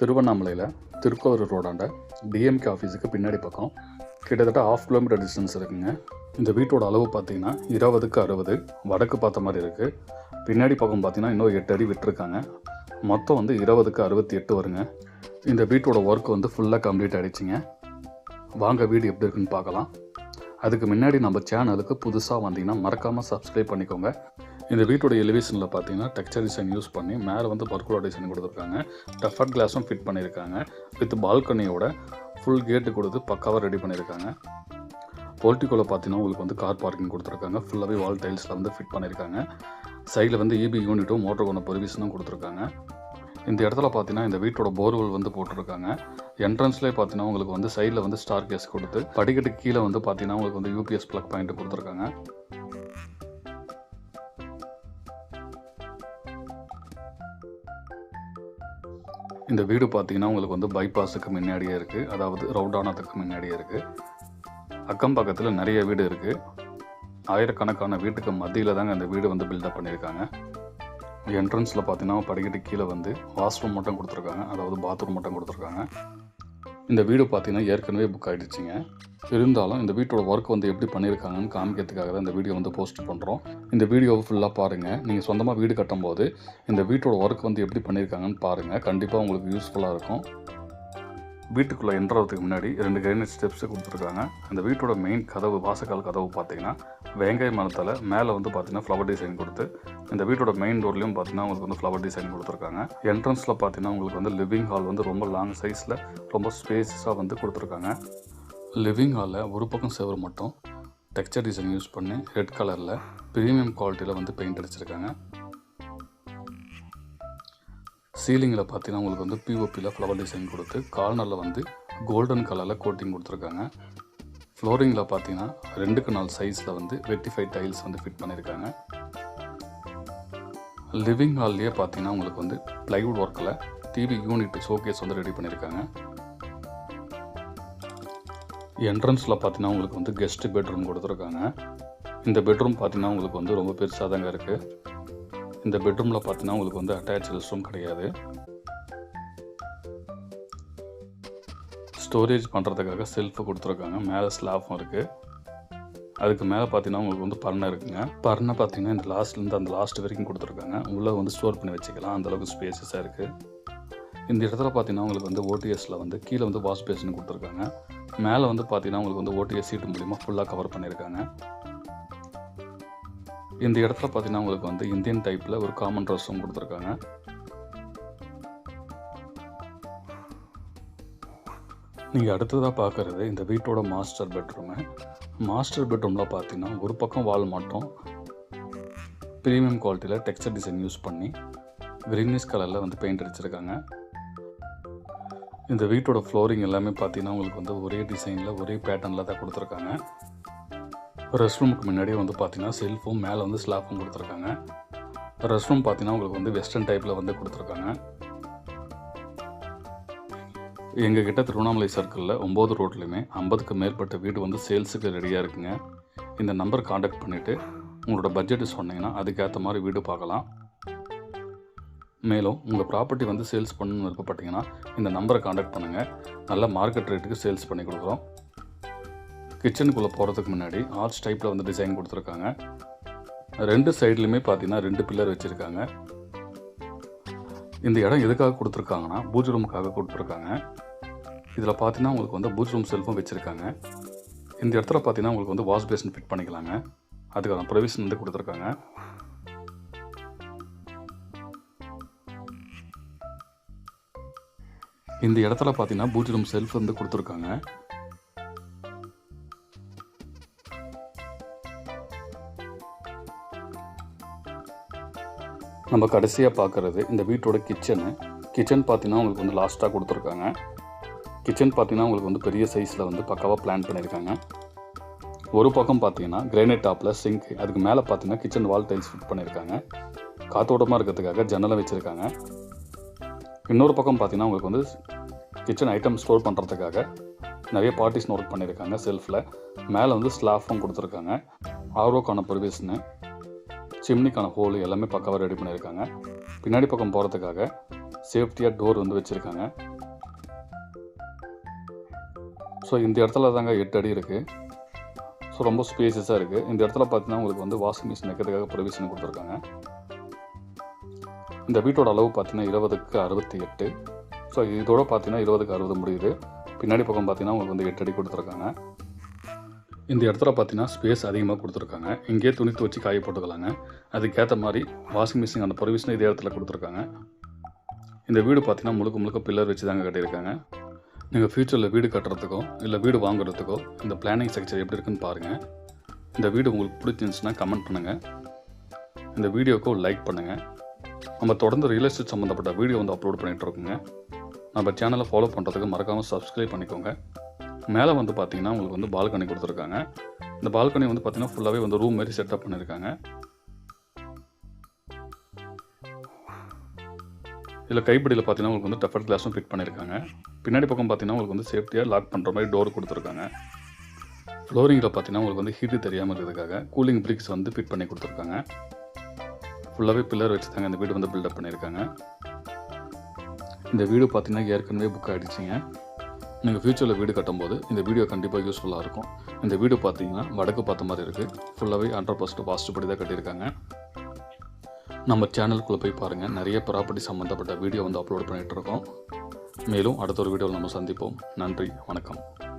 திருவண்ணாமலையில் திருக்கோவிலூர் ரோடாண்ட டிஎம்கே ஆஃபீஸுக்கு பின்னாடி பக்கம் கிட்டத்தட்ட ஆஃப் கிலோமீட்டர் டிஸ்டன்ஸ் இருக்குங்க. இந்த வீட்டோட அளவு பார்த்தீங்கன்னா இருபதுக்கு அறுபது வடக்கு பார்த்த மாதிரி இருக்குது பின்னாடி பக்கம் பார்த்தீங்கன்னா இன்னும் எட்டு அடி விட்டுருக்காங்க. மொத்தம் வந்து இருபதுக்கு அறுபத்தி எட்டு வருங்க. இந்த வீட்டோட ஒர்க் வந்து ஃபுல்லாக கம்ப்ளீட் ஆகிடுச்சிங்க வாங்க வீடு எப்படி இருக்குன்னு பார்க்கலாம். அதுக்கு முன்னாடி நம்ம சேனலுக்கு புதுசாக வந்தீங்கன்னா மறக்காமல் சப்ஸ்கிரைப் பண்ணிக்கோங்க. இந்த வீட்டோட எலிவேஷனில் பார்த்தீங்கன்னா டெக்ஸ்டர் டிசைன் யூஸ் பண்ணி மேலே வந்து பர்குலா டிசைன் கொடுத்துருக்காங்க. டஃபர்ட் கிளாஸும் ஃபிட் பண்ணியிருக்காங்க. வித் பால்கனியோட ஃபுல் கேட்டு கொடுத்து பக்காவாக ரெடி பண்ணியிருக்காங்க. போல்ட்டிக்கோவில் பார்த்தீங்கன்னா உங்களுக்கு வந்து கார் பார்க்கிங் கொடுத்துருக்காங்க. ஃபுல்லாகவே வால் டைல்ஸில் வந்து ஃபிட் பண்ணியிருக்காங்க. சைடில் வந்து இபி யூனிட்டும் மோட்டர் கொண்ட பர்விஷனும் கொடுத்துருக்காங்க. இந்த இடத்துல பார்த்தீங்கன்னா இந்த வீட்டோட போர்வெல் வந்து போட்டிருக்காங்க. என்ட்ரன்ஸ்லேயே பார்த்தீங்கன்னா உங்களுக்கு வந்து சைடில் வந்து ஸ்டார் கேஸ் கொடுத்து படிக்கட்டு கீழே வந்து பார்த்தீங்கன்னா உங்களுக்கு வந்து யூபிஎஸ் ப்ளக் பாயிண்ட் கொடுத்துருக்காங்க. இந்த வீடு பார்த்தீங்கன்னா உங்களுக்கு வந்து பைபாஸுக்கு முன்னாடியே இருக்குது அதாவது ரவுடானத்துக்கு முன்னாடியே இருக்குது அக்கம் பக்கத்தில் நிறைய வீடு இருக்குது ஆயிரக்கணக்கான வீட்டுக்கு மத்தியில் தாங்க இந்த வீடு வந்து பில்டப் பண்ணியிருக்காங்க. என்ட்ரன்ஸில் பார்த்தீங்கன்னா படிக்கட்டு கீழே வந்து வாஷ்ரூம் மட்டும் கொடுத்துருக்காங்க. அதாவது பாத்ரூம் மட்டும் கொடுத்துருக்காங்க. இந்த வீடு பார்த்தீங்கன்னா ஏற்கனவே புக் ஆகிடுச்சிங்க இருந்தாலும் இந்த வீட்டோட ஒர்க் வந்து எப்படி பண்ணியிருக்காங்கன்னு காமிக்கிறதுக்காக தான் இந்த வீடியோ வந்து போஸ்ட் பண்ணுறோம் இந்த வீடியோவை ஃபுல்லாக பாருங்கள் நீங்கள் சொந்தமாக வீடு கட்டும்போது இந்த வீட்டோட ஒர்க் வந்து எப்படி பண்ணியிருக்காங்கன்னு பாருங்கள் கண்டிப்பாக உங்களுக்கு யூஸ்ஃபுல்லாக இருக்கும். வீட்டுக்குள்ளே என்ட்ரதுக்கு முன்னாடி ரெண்டு கிரைனேஜ் ஸ்டெப்ஸு கொடுத்துருக்காங்க. அந்த வீட்டோட மெயின் கதவு வாசக்கால் கதவு பார்த்தீங்கன்னா வெங்காய மரத்தில் மேலே வந்து பார்த்தீங்கன்னா ஃப்ளவர் டிசைன் கொடுத்து இந்த வீட்டோட மெயின் டோர்லையும் பார்த்தீங்கன்னா உங்களுக்கு வந்து ஃப்ளவர் டிசைன் கொடுத்துருக்காங்க. என்ட்ரன்ஸில் பார்த்தீங்கன்னா உங்களுக்கு வந்து லிவிங் ஹால் வந்து ரொம்ப லாங் சைஸில் ரொம்ப ஸ்பேஸஸாக வந்து கொடுத்துருக்காங்க. லிவிங் ஹாலில் ஒரு பக்கம் செவர் மட்டும் டெக்ஸ்சர் டிசைன் யூஸ் பண்ணி ரெட் கலரில் ப்ரீமியம் குவாலிட்டியில் வந்து பெயிண்ட் அடிச்சிருக்காங்க. சீலிங்கில் பார்த்தீங்கன்னா உங்களுக்கு வந்து பிஓபியில் ஃப்ளவர் டிசைன் கொடுத்து கார்னரில் வந்து கோல்டன் கலரில் கோட்டிங் கொடுத்துருக்காங்க. ஃப்ளோரிங்கில் பார்த்தீங்கன்னா ரெண்டுக்கு நாலு சைஸில் வந்து வெட்டிஃபைட் டைல்ஸ் வந்து ஃபிட் பண்ணியிருக்காங்க லிவிங் ஹால்லேயே பார்த்தீங்கன்னா உங்களுக்கு வந்து ப்ளைவுட் ஒர்க்கில் டிவி யூனிட் ஷோகேஸ் வந்து ரெடி பண்ணியிருக்காங்க என்ட்ரன்ஸில் பார்த்தீங்கன்னா உங்களுக்கு வந்து கெஸ்ட் பெட்ரூம் கொடுத்துருக்காங்க. இந்த பெட்ரூம் பார்த்தீங்கன்னா உங்களுக்கு வந்து ரொம்ப பெருசாக தாங்க இருக்குது இந்த பெட்ரூமில் பார்த்தீங்கன்னா உங்களுக்கு வந்து அட்டாச் ரெஸ்ட் ரூம் கிடையாது. ஸ்டோரேஜ் பண்ணுறதுக்காக செல்ஃபு கொடுத்துருக்காங்க. மேலே ஸ்லாஃபும் இருக்குது அதுக்கு மேலே பார்த்தீங்கன்னா உங்களுக்கு வந்து பர்னை இருக்குங்க. பர்னை பார்த்தீங்கன்னா இந்த லாஸ்ட்லேருந்து அந்த லாஸ்ட் வரைக்கும் கொடுத்துருக்காங்க. உள்ளே வந்து ஸ்டோர் பண்ணி வச்சுக்கலாம். அந்தளவுக்கு ஸ்பேசஸாக இருக்குது இந்த இடத்துல பார்த்தீங்கன்னா உங்களுக்கு வந்து ஓடிஎஸில் வந்து கீழே வந்து வாஷ் பேஷன் கொடுத்துருக்காங்க. மேலே வந்து பார்த்தீங்கன்னா உங்களுக்கு வந்து ஓடிஎஸ் சீட்டு மூலிமா ஃபுல்லாக கவர் பண்ணியிருக்காங்க இந்த இடத்துல பார்த்தீங்கன்னா உங்களுக்கு வந்து இந்தியன் டைப்பில் ஒரு காமன் ட்ரெஸ்ஸும் கொடுத்துருக்காங்க. நீங்கள் அடுத்ததாக பார்க்குறது இந்த வீட்டோட மாஸ்டர் பெட்ரூமு மாஸ்டர் பெட்ரூமில் பார்த்தீங்கன்னா ஒரு பக்கம் வால் மட்டும் ப்ரீமியம் குவாலிட்டியில் டெக்ஸ்டர் டிசைன் யூஸ் பண்ணி க்ரீனிஷ் கலரில் வந்து பெயிண்ட் அடிச்சிருக்காங்க. இந்த வீட்டோட ஃப்ளோரிங் எல்லாமே பார்த்தீங்கன்னா உங்களுக்கு வந்து ஒரே டிசைனில் ஒரே பேட்டர்னில் தான் கொடுத்துருக்காங்க. ரெஸ்ட் ரூமுக்கு முன்னாடியே வந்து பார்த்தீங்கன்னா செல்ஃபும் மேலே வந்து ஸ்லாப்பும் கொடுத்துருக்காங்க. ரெஸ்ட் ரூம் பார்த்தீங்கன்னா உங்களுக்கு வந்து வெஸ்டர்ன் டைப்பில் வந்து கொடுத்துருக்காங்க. எங்கள் கிட்ட திருவண்ணாமலை சர்க்கிளில் ஒம்பது ரோட்லையுமே ஐம்பதுக்கு மேற்பட்ட வீடு வந்து சேல்ஸுக்கு ரெடியாக இருக்குங்க. இந்த நம்பர் காண்டாக்ட் பண்ணிவிட்டு உங்களோட பட்ஜெட்டு சொன்னீங்கன்னா அதுக்கேற்ற மாதிரி வீடு பார்க்கலாம். மேலும் உங்கள் ப்ராப்பர்ட்டி வந்து சேல்ஸ் பண்ணணும்னு விருப்பப்பட்டீங்கன்னா இந்த நம்பரை காண்டாக்ட் பண்ணுங்கள் நல்ல மார்க்கெட் ரேட்டுக்கு சேல்ஸ் பண்ணி கொடுக்குறோம். கிச்சனுக்குள்ளே போகிறதுக்கு முன்னாடி ஆர்ச் டைப்பில் வந்து டிசைன் கொடுத்துருக்காங்க. ரெண்டு சைட்லையுமே பார்த்தீங்கன்னா ரெண்டு பில்லர் வச்சுருக்காங்க. இந்த இடம் எதுக்காக கொடுத்துருக்காங்கன்னா பூஜ் ரூமுக்காக கொடுத்துருக்காங்க. இதில் பார்த்தீங்கன்னா உங்களுக்கு வந்து பூஜ் ரூம் செல்ஃபும் வச்சுருக்காங்க. இந்த இடத்துல பார்த்தீங்கன்னா உங்களுக்கு வந்து வாஷ் பேஷன் ஃபிட் பண்ணிக்கலாங்க. அதுக்கான ப்ரொவிஷன் வந்து கொடுத்துருக்காங்க. இந்த இடத்துல பார்த்தீங்கன்னா பூஜ் ரூம் செல்ஃப் வந்து கொடுத்துருக்காங்க. நம்ம கடைசியாக பார்க்குறது இந்த வீட்டோட கிச்சனு கிச்சன் பார்த்தீங்கன்னா உங்களுக்கு வந்து லாஸ்ட்டாக கொடுத்துருக்காங்க. கிச்சன் பார்த்தீங்கன்னா உங்களுக்கு வந்து பெரிய சைஸில் வந்து பக்காவாக பிளான் பண்ணியிருக்காங்க. ஒரு பக்கம் பார்த்தீங்கன்னா கிரேனைட் டாப்பில் சிங்க் அதுக்கு மேலே பார்த்தீங்கன்னா கிச்சன் வால் டைல்ஸ் ஃபிட் பண்ணியிருக்காங்க. காத்தோட்டமாக இருக்கிறதுக்காக ஜன்னலை வச்சுருக்காங்க. இன்னொரு பக்கம் பார்த்தீங்கன்னா உங்களுக்கு வந்து கிச்சன் ஐட்டம் ஸ்டோர் பண்ணுறதுக்காக நிறைய பார்ட்டிஷன் ஒர்க் பண்ணியிருக்காங்க செல்ஃபில் மேலே வந்து ஸ்லாஃபும் கொடுத்துருக்காங்க. ஆர்ஓக்கான ப்ரொவிஷனு சிம்னிக்கான ஹோல் எல்லாமே பக்காவாக ரெடி பண்ணியிருக்காங்க. பின்னாடி பக்கம் போகிறதுக்காக சேஃப்டியாக டோர் வந்து வச்சுருக்காங்க. ஸோ இந்த இடத்துல தாங்க எட்டு அடி இருக்குது ஸோ ரொம்ப ஸ்பேசியஸாக இருக்குது இந்த இடத்துல பார்த்தீங்கன்னா உங்களுக்கு வந்து வாஷிங் மிஷின் வைக்கிறதுக்காக ப்ரொவிஷன் கொடுத்துருக்காங்க. இந்த வீட்டோட அளவு பார்த்தீங்கன்னா இருபதுக்கு அறுபத்தி எட்டு. ஸோ இதோட பார்த்தீங்கன்னா இருபதுக்கு அறுபது முடியுது. பின்னாடி பக்கம் பார்த்தீங்கன்னா உங்களுக்கு வந்து எட்டு அடி கொடுத்துருக்காங்க. இந்த இடத்துல பார்த்தீங்கன்னா ஸ்பேஸ் அதிகமாக கொடுத்துருக்காங்க. இங்கேயே துணி துவச்சி காய போட்டுக்கலாங்க. அதுக்கேற்ற மாதிரி வாஷிங் மிஷின் அந்த ப்ரொவிஷனை இதே இடத்துல கொடுத்துருக்காங்க. இந்த வீடு பார்த்தீங்கன்னா முழுக்க முழுக்க பில்லர் வச்சு தாங்க கட்டியிருக்காங்க. நீங்கள் ஃப்யூச்சரில் வீடு கட்டுறதுக்கோ இல்லை வீடு வாங்குறதுக்கோ இந்த பிளானிங் ஸ்ட்ரக்சர் எப்படி இருக்குன்னு பாருங்கள் இந்த வீடு உங்களுக்கு பிடிச்சிருந்துச்சுன்னா கமெண்ட் பண்ணுங்கள் இந்த வீடியோவுக்கு ஒரு லைக் பண்ணுங்கள் நம்ம தொடர்ந்து ரியல் எஸ்டேட் சம்மந்தப்பட்ட வீடியோ வந்து அப்லோட் பண்ணிகிட்டு இருக்கோங்க. நம்ம சேனலை ஃபாலோ பண்ணுறதுக்கு மறக்காமல் சப்ஸ்கிரைப் பண்ணிக்கோங்க. மேலே வந்து பார்த்தீங்கன்னா உங்களுக்கு வந்து பால்கனி கொடுத்துருக்காங்க. இந்த பால்கனி வந்து பார்த்திங்கன்னா ஃபுல்லாகவே வந்து ரூம் மாதிரி செட்டப் பண்ணியிருக்காங்க இதில் கைப்பிடியில் பார்த்தீங்கன்னா உங்களுக்கு வந்து டஃபர் கிளாஸும் ஃபிட் பண்ணியிருக்காங்க. பின்னாடி பக்கம் பார்த்தீங்கன்னா உங்களுக்கு வந்து சேஃப்டியாக லாக் பண்ணுற மாதிரி டோர் கொடுத்துருக்காங்க. ஃப்ளோரிங்கில் பார்த்தீங்கன்னா உங்களுக்கு வந்து ஹீட்டு தெரியாமல் இருக்கிறதுக்காக கூலிங் பிரிக்ஸ் வந்து ஃபிட் பண்ணி கொடுத்துருக்காங்க. ஃபுல்லாகவே பில்லர் வச்சு தாங்க இந்த வீடு வந்து பில்டப் பண்ணியிருக்காங்க. இந்த வீடு பார்த்தீங்கன்னா ஏற்கனவே புக் ஆகிடுச்சிங்க நீங்கள் ஃப்யூச்சரில் வீடு கட்டும்போது இந்த வீடியோ கண்டிப்பாக யூஸ்ஃபுல்லாக இருக்கும். இந்த வீடு பார்த்தீங்கன்னா வடக்கு பார்த்த மாதிரி இருக்குது. ஃபுல்லாகவே ஹண்ட்ரட் பர்சன்ட் வாஸ்து படி தான் கட்டியிருக்காங்க. நம்ம சேனலுக்குள்ளே போய் பாருங்கள் நிறைய ப்ராப்பர்ட்டி சம்மந்தப்பட்ட வீடியோ வந்து அப்லோட் பண்ணிகிட்டு இருக்கோம். மேலும் அடுத்த ஒரு வீடியோவில் நம்ம சந்திப்போம். நன்றி வணக்கம்.